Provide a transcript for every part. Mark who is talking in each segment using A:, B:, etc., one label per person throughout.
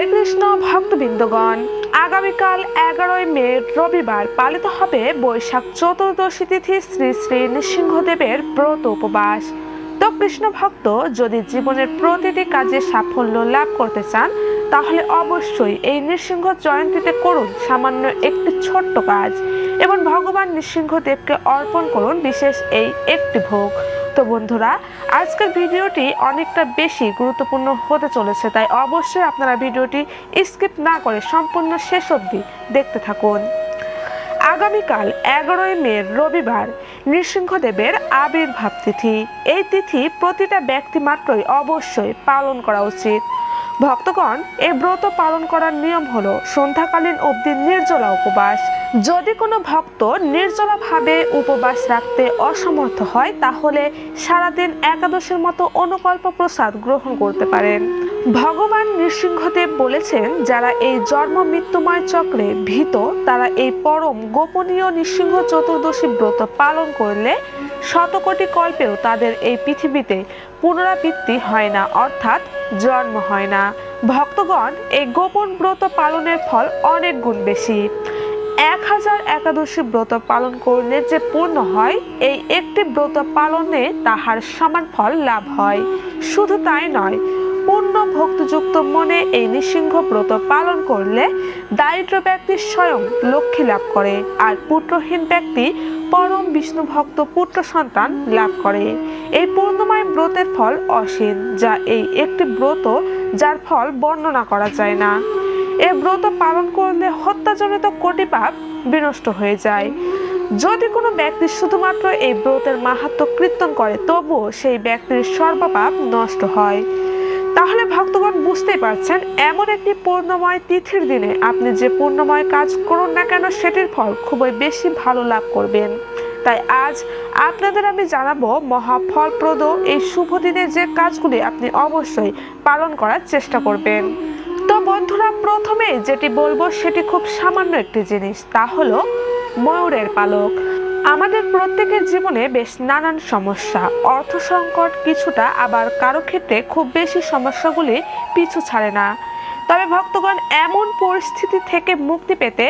A: হরে কৃষ্ণ ভক্তবৃন্দগণ আগামীকাল এগারোই মে রবিবার পালিত হবে বৈশাখ চতুর্দশী তিথি শ্রী শ্রী নৃসিংহদেবের ব্রত উপবাস তো কৃষ্ণ ভক্ত যদি জীবনের প্রতিটি কাজে সাফল্য লাভ করতে চান তাহলে অবশ্যই এই নৃসিংহ জয়ন্তীতে করুন সামান্য একটি ছোট্ট কাজ এবং ভগবান নৃসিংহদেবকে অর্পণ করুন বিশেষ এই একটি ভোগ তো বন্ধুরা আজকের ভিডিওটি অনেকটা বেশি গুরুত্বপূর্ণ হতে চলেছে তাই অবশ্যই আপনারা ভিডিওটি স্কিপ না করে সম্পূর্ণ শেষ অবধি দেখতে থাকুন আগামীকাল এগারোই মে রবিবার নৃসিংহদেবের আবির্ভাব তিথি এই তিথি প্রতিটা ব্যক্তি মাত্রই অবশ্যই পালন করা উচিত ভক্তগণ এই ব্রত পালন করার নিয়ম হল সন্ধ্যাকালীন অবধি নির্জলা উপবাস যদি কোনো ভক্ত নির্জলাভাবে উপবাস রাখতে অসমর্থ হয় তাহলে সারাদিন একাদশের মতো অনুকল্প প্রসাদ গ্রহণ করতে পারেন ভগবান নৃসিংহদেব বলেছেন যারা এই জন্ম মৃত্যুময় চক্রে ভীত তারা এই পরম গোপনীয় নৃসিংহ চতুর্দশী ব্রত পালন করলে শতকোটি কল্পেও তাদের এই পৃথিবীতে পুনরাবৃত্তি হয় না অর্থাৎ জন্ম হয় না ভক্তগণ এই গোপন ব্রত পালনের ফল অনেক গুণ বেশি এক হাজার একাদশী ব্রত পালন করলে যে পূর্ণ হয় এই একটি ব্রত পালনে তাহার সমান ফল লাভ হয় শুধু তাই নয় পূর্ণ ভক্তিযুক্ত মনে এই নৃসিংহ ব্রত পালন করলে দারিদ্র ব্যক্তি স্বয়ং লক্ষ্মী লাভ করে আর পুত্রহীন ব্যক্তি পরম বিষ্ণু ভক্ত পুত্র সন্তান লাভ করে এই পূর্ণময় ব্রতের ফল অসীম যা এই একটি ব্রত যার ফল বর্ণনা করা যায় না এ ব্রত পালন করলে হত্যাজনিত কোটি পাপ বিনষ্ট হয়ে যায় যদি কোনো ব্যক্তি শুধুমাত্র এই ব্রতের মাহাত্ম কীর্তন করে তবুও সেই ব্যক্তির সর্বপাপ নষ্ট হয় ভক্তগণ বুঝতে পারছেন এমন একটি পূর্ণময় তিথির দিনে আপনি যে পূর্ণময় কাজ করুন না কেন সেটির ফল খুবই বেশি ভালো লাভ করবেন তাই আজ আপনাদের আমি জানাবো মহাফলপ্রদ এই শুভ দিনে যে কাজগুলি আপনি অবশ্যই পালন করার চেষ্টা করবেন তো বন্ধুরা প্রথমে যেটি বলবো সেটি খুব সামান্য একটি জিনিস তা হলো ময়ূরের পালক আমাদের প্রত্যেকের জীবনে বেশ নানান সমস্যা অর্থ সংকট কিছুটা আবার কারো ক্ষেত্রে খুব বেশি সমস্যাগুলি পিছু ছাড়ে না তবে ভক্তগণ এমন পরিস্থিতি থেকে মুক্তি পেতে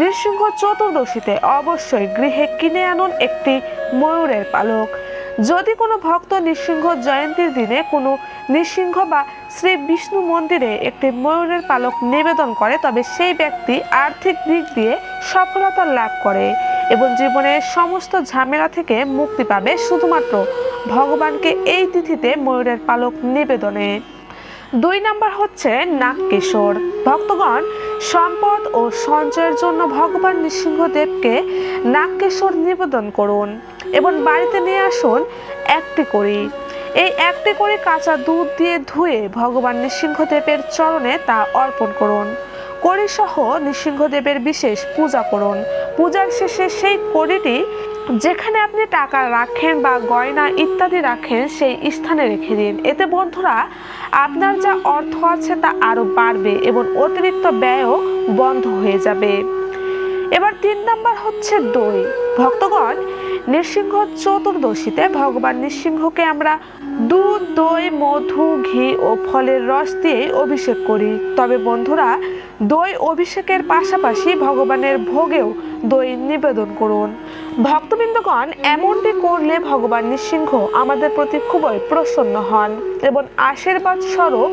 A: নৃসিংহ চতুর্দশীতে অবশ্যই গৃহে কিনে আনুন একটি ময়ূরের পালক যদি কোনো ভক্ত নৃসিংহ জয়ন্তীর দিনে কোনো নৃসিংহ বা শ্রী বিষ্ণু মন্দিরে একটি ময়ূরের পালক নিবেদন করে তবে সেই ব্যক্তি আর্থিক দিক দিয়ে সফলতা লাভ করে এবং জীবনের সমস্ত ঝামেলা থেকে মুক্তি পাবে শুধুমাত্র ভগবানকে এই তিথিতে ময়ূরের পালক নিবেদনে দুই নাম্বার হচ্ছে নাগকেশর ভক্তগণ সম্পদ ও সঞ্চয়ের জন্য ভগবান নৃসিংহদেবকে নাগকেশর নিবেদন করুন এবং বাড়িতে নিয়ে আসুন একটি করি এই একটি করে কাঁচা দুধ দিয়ে ধুয়ে ভগবান নৃসিংহদেবের চরণে তা অর্পণ করুন কড়িসহ নৃসিংহদেবের বিশেষ পূজা করুন পূজার শেষে সেই কড়িটি যেখানে আপনি টাকা রাখেন বা গয়না ইত্যাদি রাখেন সেই স্থানে রেখে দিন এতে বন্ধুরা আপনার যা অর্থ আছে তা আরও বাড়বে এবং অতিরিক্ত ব্যয়ও বন্ধ হয়ে যাবে এবার তিন নাম্বার হচ্ছে দই ভক্তগণ নৃসিংহ চতুর্দশীতে ভগবান নৃসিংহকে আমরা দুধ দই মধু ঘি ও ফলের রস দিয়ে অভিষেক করি তবে বন্ধুরা দই অভিষেকের পাশাপাশি ভগবানের ভোগেও দই নিবেদন করুন ভক্তবৃন্দগণ এমনটি করলে ভগবান নৃসিংহ আমাদের প্রতি খুবই প্রসন্ন হন এবং আশীর্বাদ স্বরূপ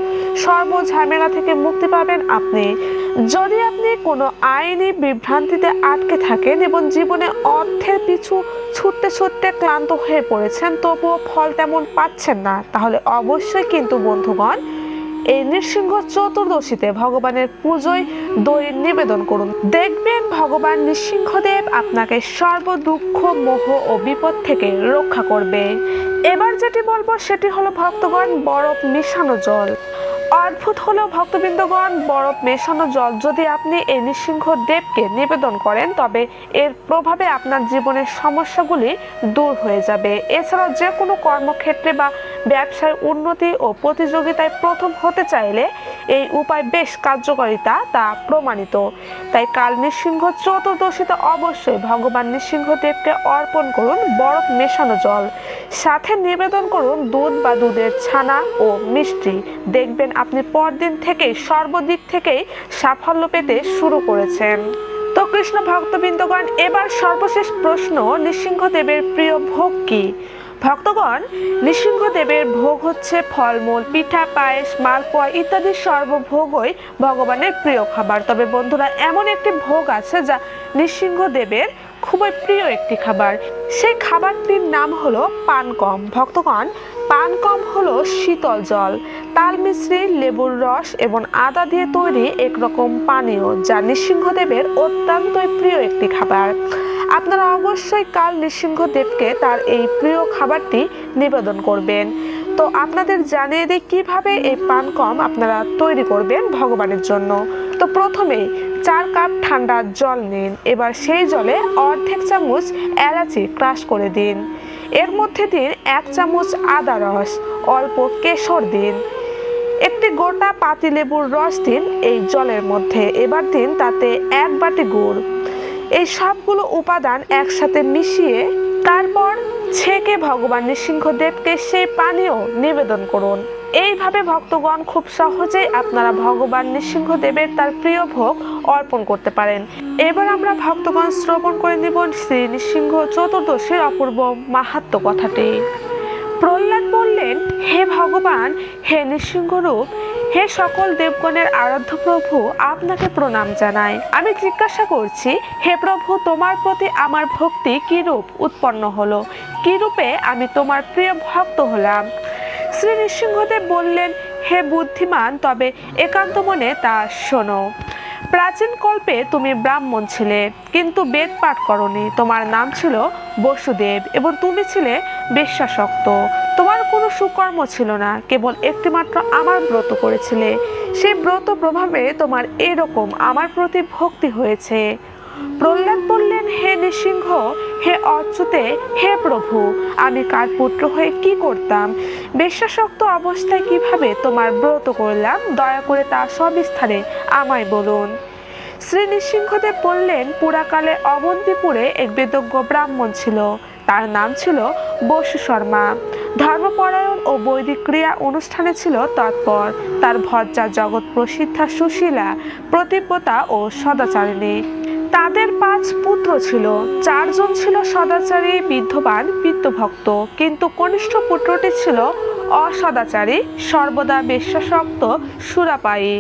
A: ঝামেলা থেকে মুক্তি পাবেন আপনি যদি আপনি কোনো আইনি বিভ্রান্তিতে আটকে থাকেন এবং জীবনে অর্থের পিছু ছুটতে ছুটতে ক্লান্ত হয়ে পড়েছেন তবুও ফল তেমন পাচ্ছেন না তাহলে অবশ্যই কিন্তু বন্ধুগণ এই নৃসিংহ চতুর্দশীতে ভগবানের পুজোয় দই নিবেদন করুন দেখবেন ভগবান নৃসিংহদেব আপনাকে সর্বদুঃখ মোহ ও বিপদ থেকে রক্ষা করবে এবার যেটি বলবো সেটি হলো ভক্তগণ বরফ মিশানো জল অদ্ভুত হলেও ভক্তবৃন্দগণ বরফ মেশানো জল যদি আপনি এই নৃসিংহ দেবকে নিবেদন করেন তবে এর প্রভাবে আপনার জীবনের সমস্যাগুলি দূর হয়ে যাবে এছাড়াও যে কোনো কর্মক্ষেত্রে বা ব্যবসায় উন্নতি ও প্রতিযোগিতায় প্রথম হতে চাইলে এই উপায় বেশ কার্যকারিতা তা প্রমাণিত তাই কাল নৃসিংহ চতুর্দশীতে অবশ্যই ভগবান দেবকে অর্পণ করুন বরফ মেশানো জল সাথে নিবেদন করুন দুধ বা দুধের ছানা ও মিষ্টি দেখবেন আপনি পরদিন থেকেই সর্বদিক থেকেই সাফল্য পেতে শুরু করেছেন তো কৃষ্ণ ভক্তবৃন্দগণ এবার সর্বশেষ প্রশ্ন নৃসিংহদেবের প্রিয় ভোগ কী ভক্তগণ নৃসিংহদেবের ভোগ হচ্ছে ফলমূল পিঠা পায়েস মালপোয়া ইত্যাদি সর্বভোগই ভগবানের প্রিয় খাবার তবে বন্ধুরা এমন একটি ভোগ আছে যা নৃসিংহদেবের খুবই প্রিয় একটি খাবার সেই খাবারটির নাম হলো পানকম ভক্তগণ পানকম হলো শীতল জল তাল মিশ্রি লেবুর রস এবং আদা দিয়ে তৈরি একরকম পানীয় যা নৃসিংহদেবের অত্যন্তই প্রিয় একটি খাবার আপনারা অবশ্যই কাল নৃসিংহদেবকে তার এই প্রিয় খাবারটি নিবেদন করবেন তো আপনাদের জানিয়ে দিই কীভাবে এই পানকম আপনারা তৈরি করবেন ভগবানের জন্য তো প্রথমেই চার কাপ ঠান্ডা জল নিন এবার সেই জলে অর্ধেক চামচ এলাচি ক্রাশ করে দিন এর মধ্যে দিন এক চামচ আদা রস অল্প কেশর দিন একটি গোটা পাতিলেবুর রস দিন এই জলের মধ্যে এবার দিন তাতে এক বাটি গুড় এই সবগুলো উপাদান একসাথে মিশিয়ে তারপর ছেঁকে ভগবান নৃসিংহদেবকে সেই পানীয় নিবেদন করুন এইভাবে ভক্তগণ খুব সহজেই আপনারা ভগবান নৃসিংহদেবের তার প্রিয় ভোগ অর্পণ করতে পারেন এবার আমরা ভক্তগণ শ্রবণ করে নিব শ্রী নৃসিংহ চতুর্দশীর অপূর্ব মাহাত্ম কথাটি প্রহ্লাদ বললেন হে ভগবান হে নৃসিংহরূপ হে সকল দেবগণের আরাধ্য প্রভু আপনাকে প্রণাম জানাই আমি জিজ্ঞাসা করছি হে প্রভু তোমার প্রতি আমার ভক্তি কিরূপ উৎপন্ন হলো কিরূপে আমি তোমার প্রিয় ভক্ত হলাম শ্রী নৃসিংহদেব বললেন হে বুদ্ধিমান তবে একান্ত মনে তা শোনো প্রাচীন কল্পে তুমি ব্রাহ্মণ ছিলে কিন্তু বেদ পাঠ করনি তোমার নাম ছিল বসুদেব এবং তুমি ছিলে বিশ্বাসক্ত তোমার কোনো সুকর্ম ছিল না কেবল একটিমাত্র আমার ব্রত করেছিলে সেই ব্রত প্রভাবে তোমার এরকম আমার প্রতি ভক্তি হয়েছে প্রহ্লাদ বললেন হে নৃসিংহ হে অচ্যুতে হে প্রভু আমি কার পুত্র হয়ে কি করতাম বিশ্বাসক্ত অবস্থায় কিভাবে তোমার ব্রত করলাম দয়া করে তা সবিস্তারে আমায় বলুন শ্রী নৃসিংহদেব বললেন পুরাকালে অবন্তিপুরে এক বেদজ্ঞ ব্রাহ্মণ ছিল তার নাম ছিল বসু শর্মা ধর্মপরায়ণ ও বৈদিক ক্রিয়া অনুষ্ঠানে ছিল তৎপর তার ভজ্জা জগৎ প্রসিদ্ধা সুশীলা প্রতিব্যতা ও সদাচারিণী তাদের পাঁচ পুত্র ছিল চারজন ছিল সদাচারী বিদ্ধবান বিদ্যভক্ত কিন্তু কনিষ্ঠ পুত্রটি ছিল অসদাচারী সর্বদা বিশ্বাসক্ত সুরাপায়ী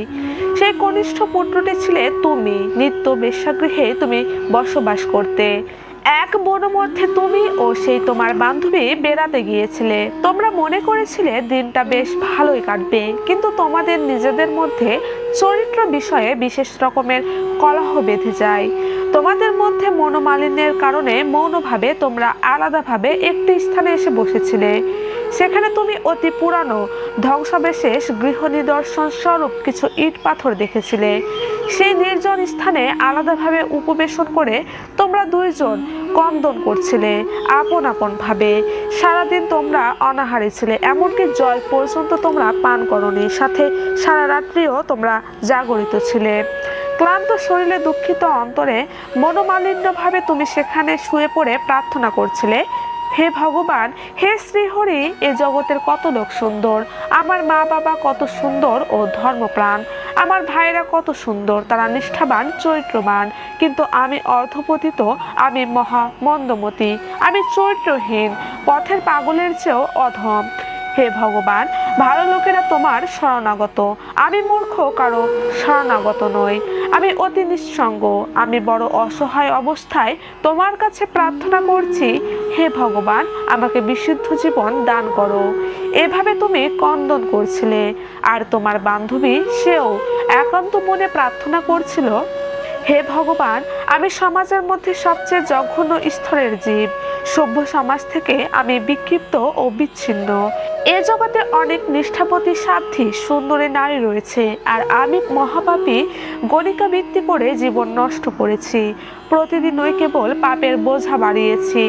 A: সেই কনিষ্ঠ পুত্রটি ছিলে তুমি নিত্য বেশ্যাগৃহে তুমি বসবাস করতে এক বনমধ্যে তুমি ও সেই তোমার বান্ধবী বেড়াতে গিয়েছিলে তোমরা মনে করেছিলে দিনটা বেশ ভালোই কাটবে কিন্তু তোমাদের নিজেদের মধ্যে চরিত্র বিষয়ে বিশেষ রকমের কলহ বেঁধে যায় তোমাদের মধ্যে মনোমালিন্যের কারণে মৌনভাবে তোমরা আলাদাভাবে একটি স্থানে এসে বসেছিলে সেখানে তুমি অতি পুরানো ধ্বংসাবশেষ গৃহ নিদর্শন স্বরূপ কিছু ইট পাথর দেখেছিলে সেই নির্জন স্থানে আলাদাভাবে উপবেশন করে তোমরা দুইজন কন্দন করছিলে আপন আপন ভাবে সারাদিন তোমরা অনাহারে ছিলে এমনকি জল পর্যন্ত তোমরা পান করনি সাথে সারা রাত্রিও তোমরা জাগরিত ছিলে ক্লান্ত শরীরে দুঃখিত অন্তরে মনোমালিন্যভাবে তুমি সেখানে শুয়ে পড়ে প্রার্থনা করছিলে হে ভগবান হে শ্রীহরি এ জগতের কত লোক সুন্দর আমার মা বাবা কত সুন্দর ও ধর্মপ্রাণ আমার ভাইয়েরা কত সুন্দর তারা নিষ্ঠাবান চরিত্রবান কিন্তু আমি অর্ধপতিত আমি মহা মন্দমতি আমি চরিত্রহীন পথের পাগলের চেয়েও অধম হে ভগবান ভালো লোকেরা তোমার শরণাগত আমি মূর্খ কারো শরণাগত নই আমি অতি নিঃসঙ্গ আমি বড় অসহায় অবস্থায় তোমার কাছে প্রার্থনা করছি হে ভগবান আমাকে বিশুদ্ধ জীবন দান করো এভাবে তুমি কন্দন করছিলে আর তোমার বান্ধবী সেও একান্ত মনে প্রার্থনা করছিল হে ভগবান আমি সমাজের মধ্যে সবচেয়ে জঘন্য স্তরের জীব সভ্য সমাজ থেকে আমি বিক্ষিপ্ত ও বিচ্ছিন্ন এ জগতে অনেক নিষ্ঠাপতি সাধ্যী সুন্দরী নারী রয়েছে আর আমি মহাপাপী গণিকা বৃত্তি করে জীবন নষ্ট করেছি প্রতিদিনই কেবল পাপের বোঝা বাড়িয়েছি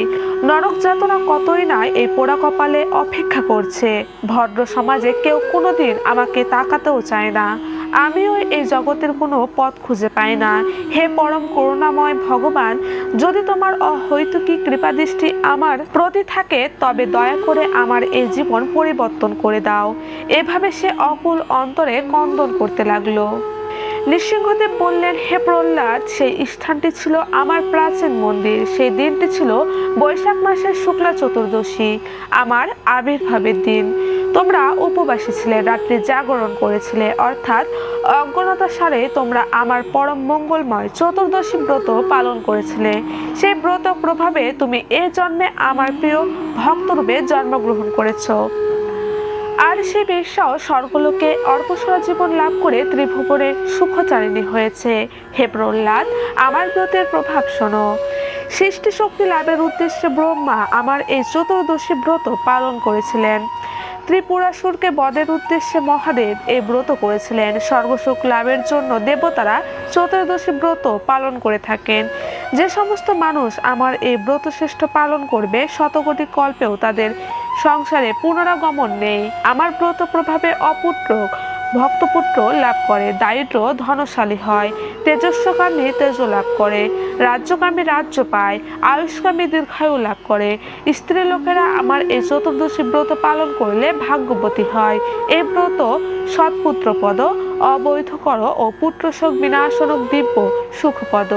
A: নরক যাতনা কতই না এই পোড়া কপালে অপেক্ষা করছে ভদ্র সমাজে কেউ কোনোদিন আমাকে তাকাতেও চায় না আমিও এই জগতের কোনো পথ খুঁজে পাই না হে পরম করুণাময় ভগবান যদি তোমার অহৈতুকী কৃপাদৃষ্টি দৃষ্টি আমার প্রতি থাকে তবে দয়া করে আমার এই জীবন পরিবর্তন করে দাও এভাবে সে অকুল অন্তরে কন্দন করতে লাগলো নিঃসিংহদেব বললেন হে প্রহ্লাদ সেই স্থানটি ছিল আমার প্রাচীন মন্দির সেই দিনটি ছিল বৈশাখ মাসের শুক্লা চতুর্দশী আমার আবির্ভাবের দিন তোমরা উপবাসী ছিলে রাত্রি জাগরণ করেছিলে অর্থাৎ অজ্ঞতা সারে তোমরা আমার পরম মঙ্গলময় চতুর্দশী ব্রত পালন করেছিলে সেই ব্রত প্রভাবে তুমি এ জন্মে আমার প্রিয় ভক্তরূপে জন্মগ্রহণ করেছো আর সে বেশ্যাও স্বর্গলোকে অর্কসরা জীবন লাভ করে ত্রিভুবনে সুখচারিণী হয়েছে হে প্রহ্লাদ আমার ব্রতের প্রভাব শোনো সৃষ্টি শক্তি লাভের উদ্দেশ্যে ব্রহ্মা আমার এই চতুর্দশী ব্রত পালন করেছিলেন ত্রিপুরাসুরকে বদের উদ্দেশ্যে মহাদেব এই ব্রত করেছিলেন সর্বসুখ লাভের জন্য দেবতারা চতুর্দশী ব্রত পালন করে থাকেন যে সমস্ত মানুষ আমার এই ব্রত শ্রেষ্ঠ পালন করবে শতকোটি কল্পেও তাদের সংসারে পুনরাগমন নেই আমার ব্রত প্রভাবে অপুত্র ভক্তপুত্র লাভ করে দারিদ্র ধনশালী হয় তেজস্বকামী তেজ লাভ করে রাজ্যকামী রাজ্য পায় আয়ুষ্কামী দীর্ঘায়ু লাভ করে স্ত্রী লোকেরা আমার এই চতুর্দশী ব্রত পালন করলে ভাগ্যবতী হয় এই ব্রত সৎপুত্রপদ অবৈধকর ও পুত্রশোক বিনাশনক দিব্য সুখপদ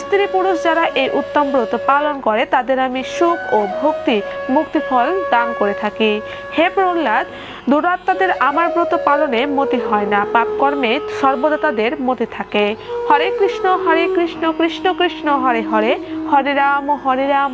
A: স্ত্রী পুরুষ যারা এই উত্তম ব্রত পালন করে তাদের আমি সুখ ও ভক্তি মুক্তিফল দান করে থাকি হে প্রহ্লাদ দুরাত্মাদের আমার ব্রত পালনে মতি হয় না কর্মে সর্বদা তাদের মতি থাকে হরে কৃষ্ণ হরে কৃষ্ণ কৃষ্ণ কৃষ্ণ হরে হরে হরে রাম হরে রাম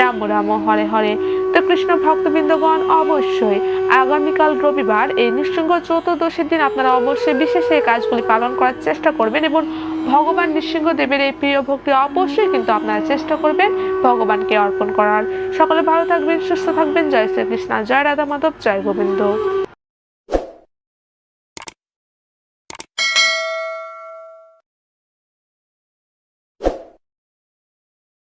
A: রাম রাম হরে হরে তো কৃষ্ণ ভক্তবৃন্দগণ অবশ্যই আগামীকাল রবিবার এই নিঃসঙ্গ চতুর্দশীর দিন আপনারা অবশ্যই বিশেষ এই কাজগুলি পালন করার চেষ্টা করবেন এবং ভগবান নৃসিংহদেবের এই প্রিয় ভক্তি অবশ্যই কিন্তু আপনারা চেষ্টা করবেন ভগবানকে অর্পণ করার সকলে ভালো থাকবেন সুস্থ থাকবেন জয় শ্রীকৃষ্ণ জয় রাধা মাধব জয় গোবিন্দ